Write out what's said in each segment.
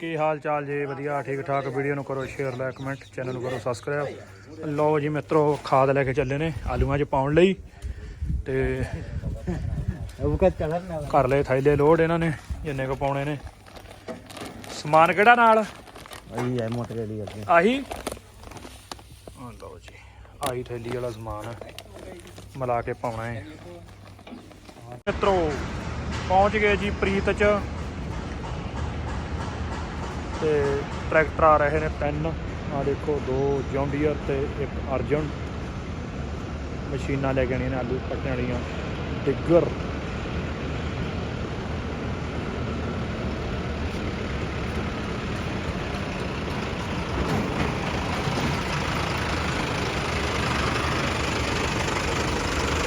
ਕੀ ਹਾਲ ਚਾਲ ਜੀ? ਵਧੀਆ ਠੀਕ ਠਾਕ। ਵੀਡੀਓ ਨੂੰ ਕਰੋ ਸ਼ੇਅਰ ਲਾਈਕ ਕਮੈਂਟ ਚੈਨਲ ਨੂੰ ਕਰੋ ਸਬਸਕ੍ਰਾਈਬ ਲਓ ਜੀ ਮਿੱਤਰੋ ਖਾਦ ਲੈ ਕੇ ਚੱਲੇ ਨੇ ਆਲੂਆਂ 'ਚ ਪਾਉਣ ਲਈ। ਤੇ ਕਰ ਲਏ ਥੈਲੇ ਲੋਡ ਇਹਨਾਂ ਨੇ ਜਿੰਨੇ ਕੁ ਪਾਉਣੇ ਨੇ। ਸਮਾਨ ਕਿਹੜਾ ਨਾਲ? ਆਈ ਹੈ ਮੋਟਰ ਜਿਹੜੀ ਅੱਗੇ। ਆਹੀ? ਲਓ ਜੀ ਆਹੀ ਥੈਲੀ ਵਾਲਾ ਸਮਾਨ ਹੈ ਮਿਲਾ ਕੇ ਪਾਉਣਾ ਹੈ। ਮਿੱਤਰੋ ਪਹੁੰਚ ਗਏ ਜੀ ਪ੍ਰੀਤ ਚ। ਤੇ ਟਰੈਕਟਰ ਆ ਰਹੇ ਨੇ ਤਿੰਨ। ਆ ਦੇਖੋ, ਦੋ ਜੌਂਡੀਅਰ ਤੇ ਇੱਕ ਅਰਜਨ। ਮਸ਼ੀਨਾਂ ਲੈ ਕੇ ਆਣੀਆਂ ਨੇ ਆਲੂ ਕੱਟਣ ਵਾਲੀਆਂ। ਡਿੱਗਰ।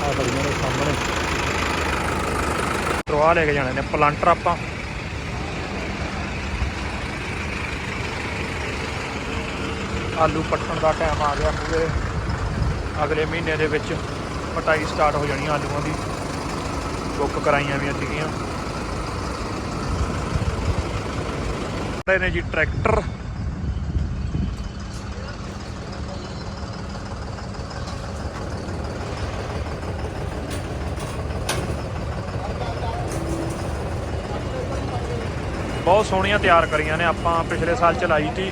ਆ ਬੜੀਆਂ ਨੇ ਸਾਹਮਣੇ। ਤਰਵਾ ਲੈ ਕੇ ਜਾਣੇ ਨੇ, ਪਲਾਂਟਰ ਆਪਾਂ। ਆਲੂ ਪੱਟਣ ਦਾ ਟਾਈਮ ਆ ਗਿਆ ਪੂਰੇ। ਅਗਲੇ ਮਹੀਨੇ ਦੇ ਵਿੱਚ ਪਟਾਈ ਸਟਾਰਟ ਹੋ ਜਾਣੀ ਆਲੂਆਂ ਦੀ। ਬੁੱਕ ਕਰਾਈਆਂ ਵੀ ਸੀਗੀਆਂ ਇਹ ਨੇ ਜੀ ਟਰੈਕਟਰ ਬਹੁਤ ਸੋਹਣੀਆਂ ਤਿਆਰ ਕਰੀਆਂ ਨੇ ਆਪਾਂ, ਪਿਛਲੇ ਸਾਲ ਚਲਾਈ ਸੀ।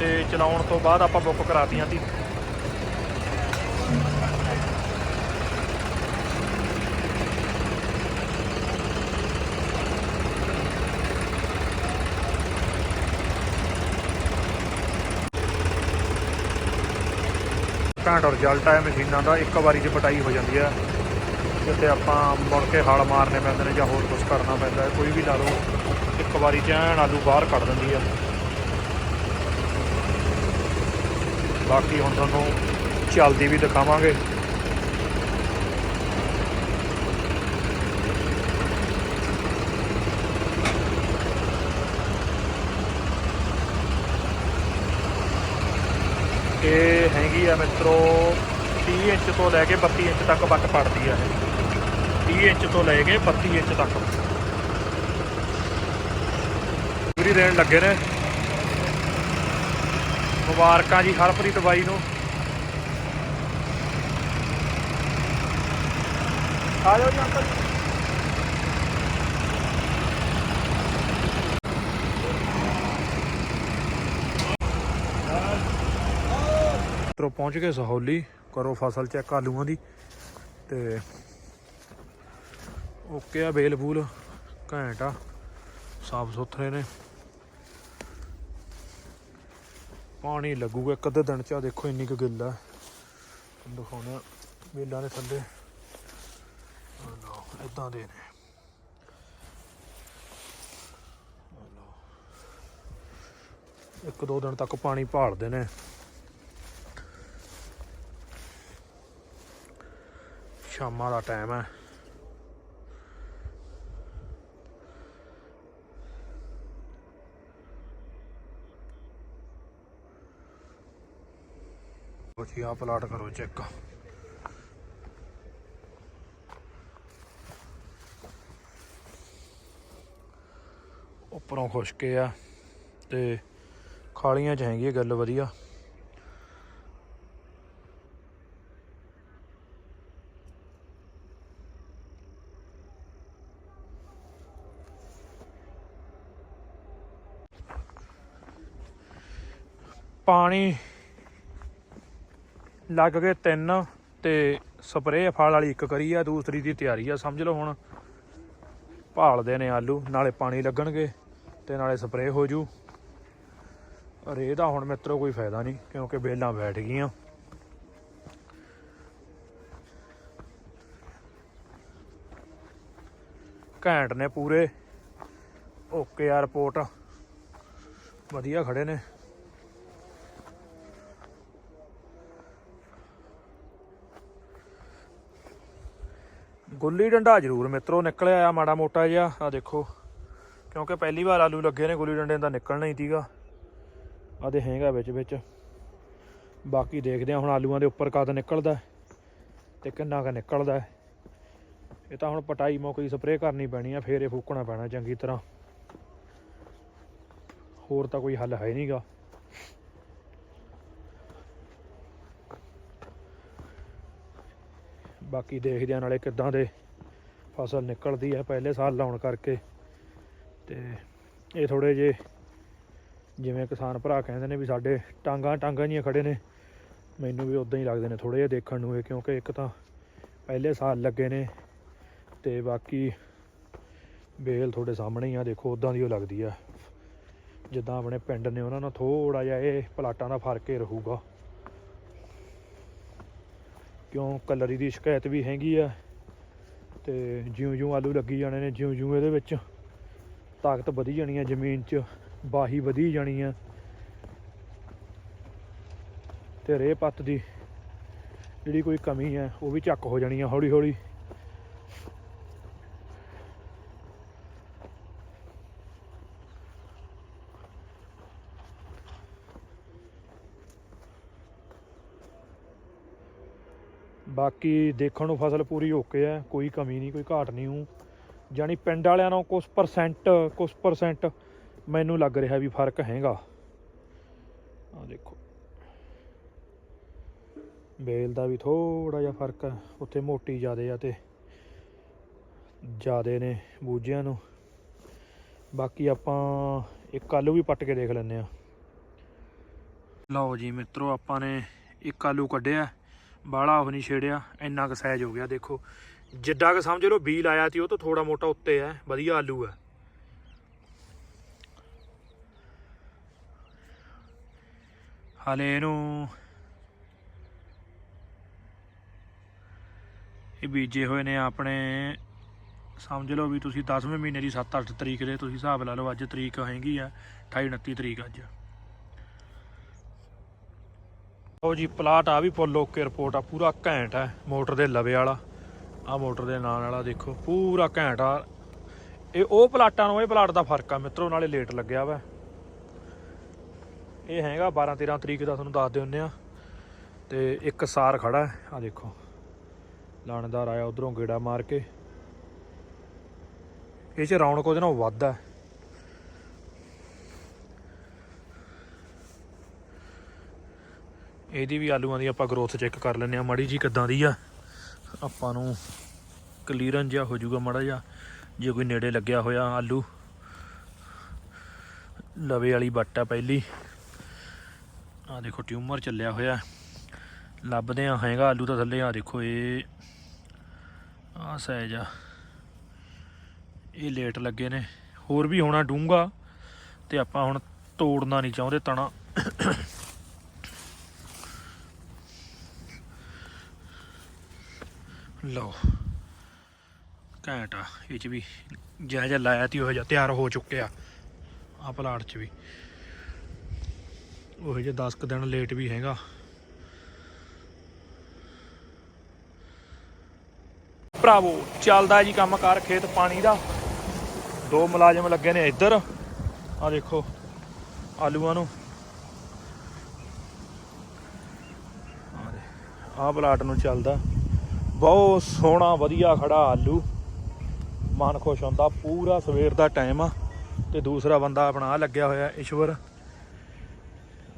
ਤੇ ਚਲਾਉਣ ਤੋਂ ਬਾਅਦ ਆਪਾਂ ਬੁੱਕ ਕਰਾਤੀਆਂ ਸੀ। ਘੰਟਾ ਰਿਜ਼ਲਟ ਆਇਆ ਮਸ਼ੀਨਾਂ ਦਾ। ਇੱਕ ਵਾਰੀ 'ਚ ਪਟਾਈ ਹੋ ਜਾਂਦੀ ਹੈ ਜਿੱਥੇ ਆਪਾਂ ਮੁੜ ਕੇ ਹਲ ਮਾਰਨੇ ਪੈਂਦੇ ਨੇ ਜਾਂ ਹੋਰ ਕੁਝ ਕਰਨਾ ਪੈਂਦਾ ਕੋਈ ਵੀ ਲਾ ਲਓ, ਇੱਕ ਵਾਰੀ 'ਚ ਐਨ ਆਲੂ ਬਾਹਰ ਕੱਢ ਦਿੰਦੀ ਆ। ਬਾਕੀ ਹੁਣ ਤੁਹਾਨੂੰ ਚੱਲਦੀ ਵੀ ਦਿਖਾਵਾਂਗੇ। ਇਹ ਹੈਗੀ ਆ ਮਿੱਤਰੋ 30 ਇੰਚ ਤੋਂ ਲੈ ਕੇ 32 ਇੰਚ ਤੱਕ ਵੱਟ ਪੜਦੀ ਆ ਇਹ। 30 ਇੰਚ ਤੋਂ ਲੈ ਕੇ 32 ਇੰਚ ਤੱਕ। ਪੂਰੀ ਦੇਣ ਲੱਗੇ ਨੇ। ਮੁਬਾਰਕਾਂ ਜੀ ਹਰਪ੍ਰੀਤ ਬਾਈ ਨੂੰ। ਆ ਜਾਓ ਜੀ ਅੰਕਲ ਜੀ। ਪਹੁੰਚ ਗਏ ਸਹੌਲੀ। ਕਰੋ ਫਸਲ ਚੈੱਕ ਆਲੂਆਂ ਦੀ। ਤੇ ਓਕੇ ਆ ਬੇਲ ਬੂਲ ਘੈਂਟ ਆ। ਸਾਫ਼ ਸੁਥਰੇ ਨੇ। ਪਾਣੀ ਲੱਗੂਗਾ, ਇੱਕ ਅੱਧੇ ਦਿਨ ਚ। ਆ ਦੇਖੋ ਇੰਨੀ ਕੁ ਗਿੱਲ ਆ। ਦਿਖਾਉਣਾ ਬੇਲਾਂ ਦੇ ਥੱਲੇ। ਇਦਾਂ ਦੇ ਨੇ। ਇੱਕ ਦੋ ਦਿਨ ਤੱਕ ਪਾਣੀ ਭਾਲਦੇ ਨੇ। ਸ਼ਾਮਾਂ ਦਾ ਟਾਈਮ ਹੈ ਜੀ ਆ ਪਲਾਟ ਕਰੋ ਚੈੱਕ ਉੱਪਰੋਂ ਖੁਸ਼ਕੇ ਆ, ਤੇ ਖਾਲੀਆਂ ਚ ਹੈਗੀ ਗੱਲ ਵਧੀਆ। ਪਾਣੀ ਲੱਗ ਗਏ ਤਿੰਨ ਤੇ ਸਪਰੇਅ ਫਲ ਵਾਲੀ ਇੱਕ ਕਰੀ ਆ, ਦੂਸਰੀ ਦੀ ਤਿਆਰੀ ਆ, ਸਮਝ ਲਓ ਹੁਣ। ਭਾਲਦੇ ਨੇ ਆਲੂ, ਨਾਲੇ ਪਾਣੀ ਲੱਗਣਗੇ ਤੇ ਨਾਲੇ ਸਪਰੇਅ ਹੋ ਜੂ। ਰੇ ਦਾ ਹੁਣ ਮਿੱਤਰੋ ਕੋਈ ਫਾਇਦਾ ਨਹੀਂ, ਕਿਉਂਕਿ ਬੇਲਾਂ ਬੈਠ ਗਈਆਂ। ਘੈਂਟ ਨੇ ਪੂਰੇ। ਓਕੇ ਆ ਰਿਪੋਰਟ। ਵਧੀਆ ਖੜੇ ਨੇ। ਗੁੱਲੀ ਡੰਡਾ ਜ਼ਰੂਰ ਮਿੱਤਰੋ, ਨਿਕਲਿਆ ਆ ਮਾੜਾ ਮੋਟਾ ਜਿਹਾ। ਆ ਦੇਖੋ, ਕਿਉਂਕਿ ਪਹਿਲੀ ਵਾਰ ਆਲੂ ਲੱਗੇ ਨੇ ਗੁੱਲੀ ਡੰਡੇ ਦਾ ਨਿਕਲਣਾ ਹੀ ਸੀਗਾ। ਆ ਦੇ ਹੈਗਾ ਵਿੱਚ ਵਿੱਚ। ਬਾਕੀ ਦੇਖਦੇ ਆ ਹੁਣ ਆਲੂਆਂ ਦੇ ਉੱਪਰ ਕਦ ਨਿਕਲਦਾ ਹੈ ਤੇ ਕਿੰਨਾ ਕ ਨਿਕਲਦਾ ਇਹ ਤਾਂ ਹੁਣ ਪਟਾਈ ਮੌਕੇ ਦੀ ਸਪਰੇਅ ਕਰਨੀ ਪੈਣੀ ਆ, ਫੇਰ ਇਹ ਫੂਕਣਾ ਪੈਣਾ ਚੰਗੀ ਤਰ੍ਹਾਂ। ਹੋਰ ਤਾਂ ਕੋਈ ਹੱਲ ਹੈ ਨਹੀਂਗਾ ਬਾਕੀ ਦੇਖਦੇ ਆ ਨਾਲੇ ਕਿੱਦਾਂ ਦੇ ਫਸਲ ਨਿਕਲਦੀ ਹੈ ਪਹਿਲੇ ਸਾਲ ਲਾਉਣ ਕਰਕੇ। ਤੇ ਇਹ ਥੋੜੇ ਜੇ ਜਿਵੇਂ ਕਿਸਾਨ ਭਰਾ ਕਹਿੰਦੇ ਨੇ ਵੀ ਸਾਡੇ ਟਾਂਗਾ ਟਾਂਗਾ ਜੀਆਂ ਖੜੇ ਨੇ, ਮੈਨੂੰ ਵੀ ਉਦਾਂ ਹੀ ਲੱਗਦੇ ਨੇ ਥੋੜੇ ਜਿਹਾ ਦੇਖਣ ਨੂੰ ਇਹ, ਕਿਉਂਕਿ ਇੱਕ ਤਾਂ ਪਹਿਲੇ ਸਾਲ ਲੱਗੇ ਨੇ ਤੇ ਬਾਕੀ ਬੇਲ ਤੁਹਾਡੇ ਸਾਹਮਣੇ ਹੀ ਆ, ਦੇਖੋ ਉਦਾਂ ਦੀ ਉਹ ਲੱਗਦੀ ਆ। ਜਿੱਦਾਂ ਆਪਣੇ ਪਿੰਡ ਨੇ ਉਹਨਾਂ ਨਾਲ ਥੋੜਾ ਜਿਹਾ ਇਹ ਪਲਾਟਾਂ ਦਾ ਫ਼ਰਕ ਹੀ ਰਹੂਗਾ। ਕਿਉਂ ਕਲਰੀ ਦੀ ਸ਼ਿਕਾਇਤ ਵੀ ਹੈਗੀ ਆ ਤੇ ਜਿਉਂ-ਜਿਉਂ ਆਲੂ ਲੱਗੀ ਜਾਣੇ ਨੇ ਜਿਉਂ-ਜਿਉਂ ਇਹਦੇ ਵਿੱਚ ਤਾਕਤ ਵਧੀ ਜਾਣੀ ਆ ਜ਼ਮੀਨ 'ਚ, ਬਾਹੀ ਵਧੀ ਜਾਣੀ ਆ। ਤੇ ਰੇਹ ਪੱਤ ਦੀ ਜਿਹੜੀ ਕੋਈ ਕਮੀ ਹੈ ਉਹ ਵੀ ਚੱਕ ਹੋ ਜਾਣੀ ਆ ਹੌਲੀ ਬਾਕੀ ਦੇਖਣ ਨੂੰ ਫਸਲ ਪੂਰੀ ਓਕੇ ਹੈ ਕੋਈ ਕਮੀ ਨਹੀਂ, ਕੋਈ ਘਾਟ ਨਹੀਂ ਹੂੰ। ਜਾਨੀ ਪਿੰਡ ਵਾਲਿਆਂ ਨਾਲ ਕੁਝ ਪਰਸੈਂਟ ਕੁਝ ਪਰਸੈਂਟ ਮੈਨੂੰ ਲੱਗ ਰਿਹਾ ਵੀ ਫ਼ਰਕ ਹੈਗਾ। ਆ ਦੇਖੋ। ਬੇਲ ਦਾ ਵੀ ਥੋੜਾ ਜਿਹਾ ਫ਼ਰਕ ਹੈ ਉੱਥੇ ਮੋਟੀ ਜ਼ਿਆਦੇ ਆ ਤੇ ਜ਼ਿਆਦੇ ਨੇ ਬੂਝਿਆਂ ਨੂੰ। ਬਾਕੀ ਆਪਾਂ ਇੱਕ ਆਲੂ ਵੀ ਪੱਟ ਕੇ ਦੇਖ ਲੈਂਦੇ ਆ। ਲਓ ਜੀ ਮਿੱਤਰੋ, ਆਪਾਂ ਨੇ ਇੱਕ ਆਲੂ ਕੱਢਿਆ। ਬਾਹਲਾ ਉਹ ਨਹੀਂ ਛੇੜਿਆ, ਇੰਨਾ ਕੁ ਸਾਈਜ਼ ਹੋ ਗਿਆ, ਦੇਖੋ। ਜਿੱਡਾ ਕੁ ਸਮਝ ਲਓ ਬੀ ਲਾਇਆ ਤੀ ਉਹ ਤੋਂ ਥੋੜਾ ਮੋਟਾ ਉੱਤੇ ਹੈ, ਵਧੀਆ ਆਲੂ ਹੈ। ਹਾਲੇ ਇਹਨੂੰ ਇਹ ਬੀਜੇ ਹੋਏ ਨੇ ਆਪਣੇ, ਸਮਝ ਲਓ ਵੀ ਤੁਸੀਂ 10ਵੇਂ ਮਹੀਨੇ ਦੀ 7-8 ਤਰੀਕ ਦੇ ਤੁਸੀਂ ਹਿਸਾਬ ਲਾ ਲਓ, ਅੱਜ ਤਰੀਕ ਹੈਗੀ ਆ 28-29 ਤਰੀਕ ਅੱਜ। ਉਹ ਜੀ, ਪਲਾਟ ਆ ਵੀ ਫੁੱਲ, ਓਕੇ ਰਿਪੋਰਟ ਆ, ਪੂਰਾ ਘੈਂਟ ਹੈ ਮੋਟਰ ਦੇ ਲਵੇ ਵਾਲਾ ਆ ਮੋਟਰ ਦੇ ਨਾਲ ਵਾਲਾ ਦੇਖੋ, ਪੂਰਾ ਘੈਂਟ ਆ। ਇਹ ਉਹ ਪਲਾਟਾਂ ਨੂੰ, ਇਹ ਪਲਾਟ ਦਾ ਫ਼ਰਕ ਆ ਮਿੱਤਰੋ, ਨਾਲੇ ਲੇਟ ਲੱਗਿਆ ਵਾ। ਇਹ ਹੈਗਾ 12 13 ਤਰੀਕ ਦਾ, ਤੁਹਾਨੂੰ ਦੱਸ ਹੁੰਨੇ ਆ। ਤੇ ਇੱਕ ਸਾਰ ਖੜਾ ਆ ਦੇਖੋ, ਲਾਣੇਦਾਰ ਆਇਆ, ਉਧਰੋਂ ਗੇੜਾ ਮਾਰ ਕੇ। ਇਹ ਚ ਰੌਣਕ ਉਹਦੇ ਨਾਲ ਵੱਧ ਆ। ਇਹਦੀ ਵੀ ਆਲੂਆਂ ਦੀ ਆਪਾਂ ਗਰੋਥ ਚੈੱਕ ਕਰ ਲੈਂਦੇ ਆ ਮਾੜੀ ਜੀ ਕਿੱਦਾਂ ਦੀ ਆ। ਆਪਾਂ ਨੂੰ ਕਲੀਅਰਨ ਜਿਹਾ ਹੋ ਜਾਊਗਾ ਮਾੜਾ ਜਿਹਾ, ਜੇ ਕੋਈ ਨੇੜੇ ਲੱਗਿਆ ਹੋਇਆ ਆਲੂ। ਲਵੇ ਵਾਲੀ ਬੱਟ ਆ ਪਹਿਲੀ। ਆ ਦੇਖੋ, ਟਿਊਮਰ ਚੱਲਿਆ ਹੋਇਆ। ਲੱਭਦੇ ਆ ਹੈਗਾ ਆਲੂ ਤਾਂ ਥੱਲੇ ਆ ਦੇਖੋ ਇਹ ਆ ਸਾਈਜ਼ ਆ। ਇਹ ਲੇਟ ਲੱਗੇ ਨੇ। ਹੋਰ ਵੀ ਹੋਣਾ ਡੂੰਗਾ ਤੇ ਆਪਾਂ ਹੁਣ ਤੋੜਨਾ ਨਹੀਂ ਚਾਹੁੰਦੇ, ਤਣਾ। ਲਓ, ਘੈਂਟ ਆ, ਇਹ ਚ ਵੀ ਜਿਹਾ ਜਿਹਾ ਲਾਇਆ ਤੀ ਉਹ ਜਿਹਾ ਤਿਆਰ ਹੋ ਚੁੱਕਿਆ ਆ ਪਲਾਟ ਚ ਵੀ। ਉਹ ਜਿਹਾ 10 ਕੁ ਦਿਨ ਲੇਟ ਵੀ ਹੈਗਾ। ਭਰਾਵੋ, ਚੱਲਦਾ ਜੀ ਕੰਮ ਕਾਰ, ਖੇਤ ਪਾਣੀ ਦਾ। ਦੋ ਮੁਲਾਜ਼ਮ ਲੱਗੇ ਨੇ ਇੱਧਰ। ਆ ਦੇਖੋ, ਆਲੂਆਂ ਨੂੰ। ਆਹ ਪਲਾਟ ਨੂੰ ਚੱਲਦਾ। ਬਹੁਤ ਸੋਹਣਾ, ਵਧੀਆ ਖੜਾ ਆਲੂ। ਮਨ ਖੁਸ਼ ਹੁੰਦਾ, ਪੂਰਾ ਸਵੇਰ ਦਾ ਟਾਈਮ ਆ। ਤੇ ਦੂਸਰਾ ਬੰਦਾ ਆਪਣਾ ਲੱਗਿਆ ਹੋਇਆ, ਈਸ਼ਵਰ।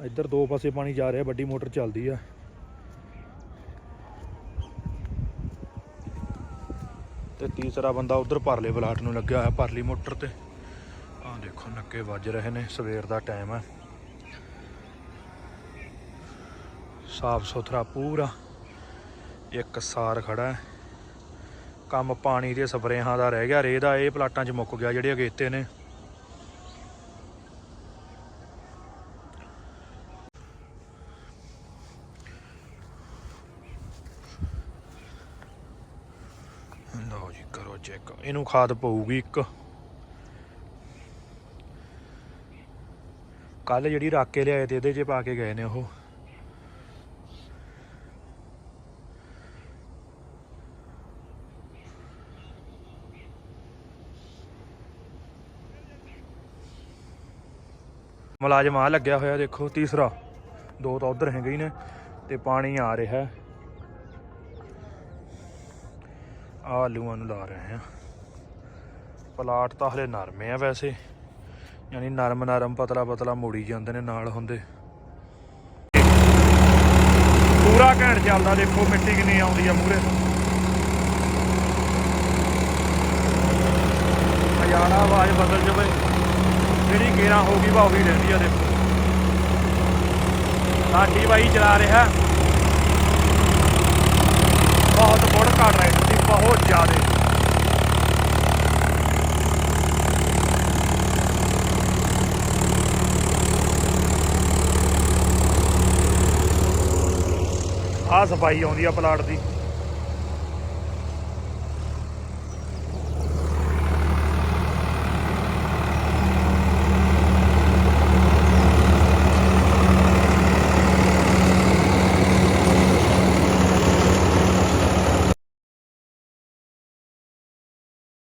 ਇੱਧਰ ਦੋ ਪਾਸੇ ਪਾਣੀ ਜਾ ਰਿਹਾ, ਵੱਡੀ ਮੋਟਰ ਚੱਲਦੀ ਆ। ਤੇ ਤੀਸਰਾ ਬੰਦਾ ਉਧਰ ਪਰਲੇ ਪਲਾਟ ਨੂੰ ਲੱਗਿਆ ਹੋਇਆ, ਪਰਲੀ ਮੋਟਰ ਤੇ। ਆਹ ਦੇਖੋ, ਨੱਕੇ ਵੱਜ ਰਹੇ ਨੇ, ਸਵੇਰ ਦਾ ਟਾਈਮ ਆ। ਸਾਫ਼ ਸੁਥਰਾ ਪੂਰਾ। ਇੱਕ ਸਾਰ ਖੜਾ ਹੈ। ਕੰਮ ਪਾਣੀ ਦੇ ਸਪਰੇਹਾਂ ਦਾ ਰਹਿ ਗਿਆ। ਰੇਹ ਦਾ ਇਹ ਪਲਾਟਾਂ 'ਚ ਮੁੱਕ ਗਿਆ, ਜਿਹੜੇ ਅਗੇਤੇ ਨੇ। ਲਓ ਜੀ, ਕਰੋ ਚੈੱਕ। ਇਹਨੂੰ ਖਾਦ ਪਊਗੀ ਇੱਕ। ਕੱਲ ਜਿਹੜੀ ਰਾਕੇ ਲਿਆਏ ਤੇ ਇਹਦੇ 'ਚ ਪਾ ਕੇ ਗਏ ਨੇ ਉਹ। ਮੁਲਾਜ਼ਮ ਆ ਲੱਗਿਆ ਹੋਇਆ ਦੇਖੋ, ਤੀਸਰਾ। ਦੋ ਤਾਂ ਉਧਰ ਹੈਗੇ ਹੀ ਨੇ ਤੇ ਪਾਣੀ ਆ ਰਿਹਾ। ਆਲੂਆਂ ਨੂੰ ਲਾ ਰਹੇ ਆ ਪਲਾਟ ਤਾਂ ਹਲੇ ਨਰਮੇ ਆ ਵੈਸੇ। ਯਾਨੀ ਨਰਮ ਨਰਮ, ਪਤਲਾ ਪਤਲਾ ਮੋੜੀ ਜਾਂਦੇ ਨੇ ਨਾਲ ਹੁੰਦੇ। ਪੂਰਾ ਘੈਂਟ ਚੱਲਦਾ ਦੇਖੋ, ਮਿੱਟੀ ਕਿੰਨੀ ਆਉਂਦੀ ਆ ਮੂਰੇ ਹਜ਼ਾਰਾ ਆਵਾਜ਼ ਬਦਲ ਜਾਵੇ। ਜਿਹੜੀ ਗੇਰਾ ਹੋ ਗਈ ਵਾ ਉਹੀ ਰਹਿੰਦੀ ਆ ਦੇਖੋ। ਲਾਠੀ ਬਾਈ ਚਲਾ ਰਿਹਾ। ਬਹੁਤ ਬੁੜ ਘੜ ਰਾਈਡਰ ਸੀ, ਬਹੁਤ ਜ਼ਿਆਦੇ। ਆ ਸਫ਼ਾਈ ਆਉਂਦੀ ਆ ਪਲਾਟ ਦੀ।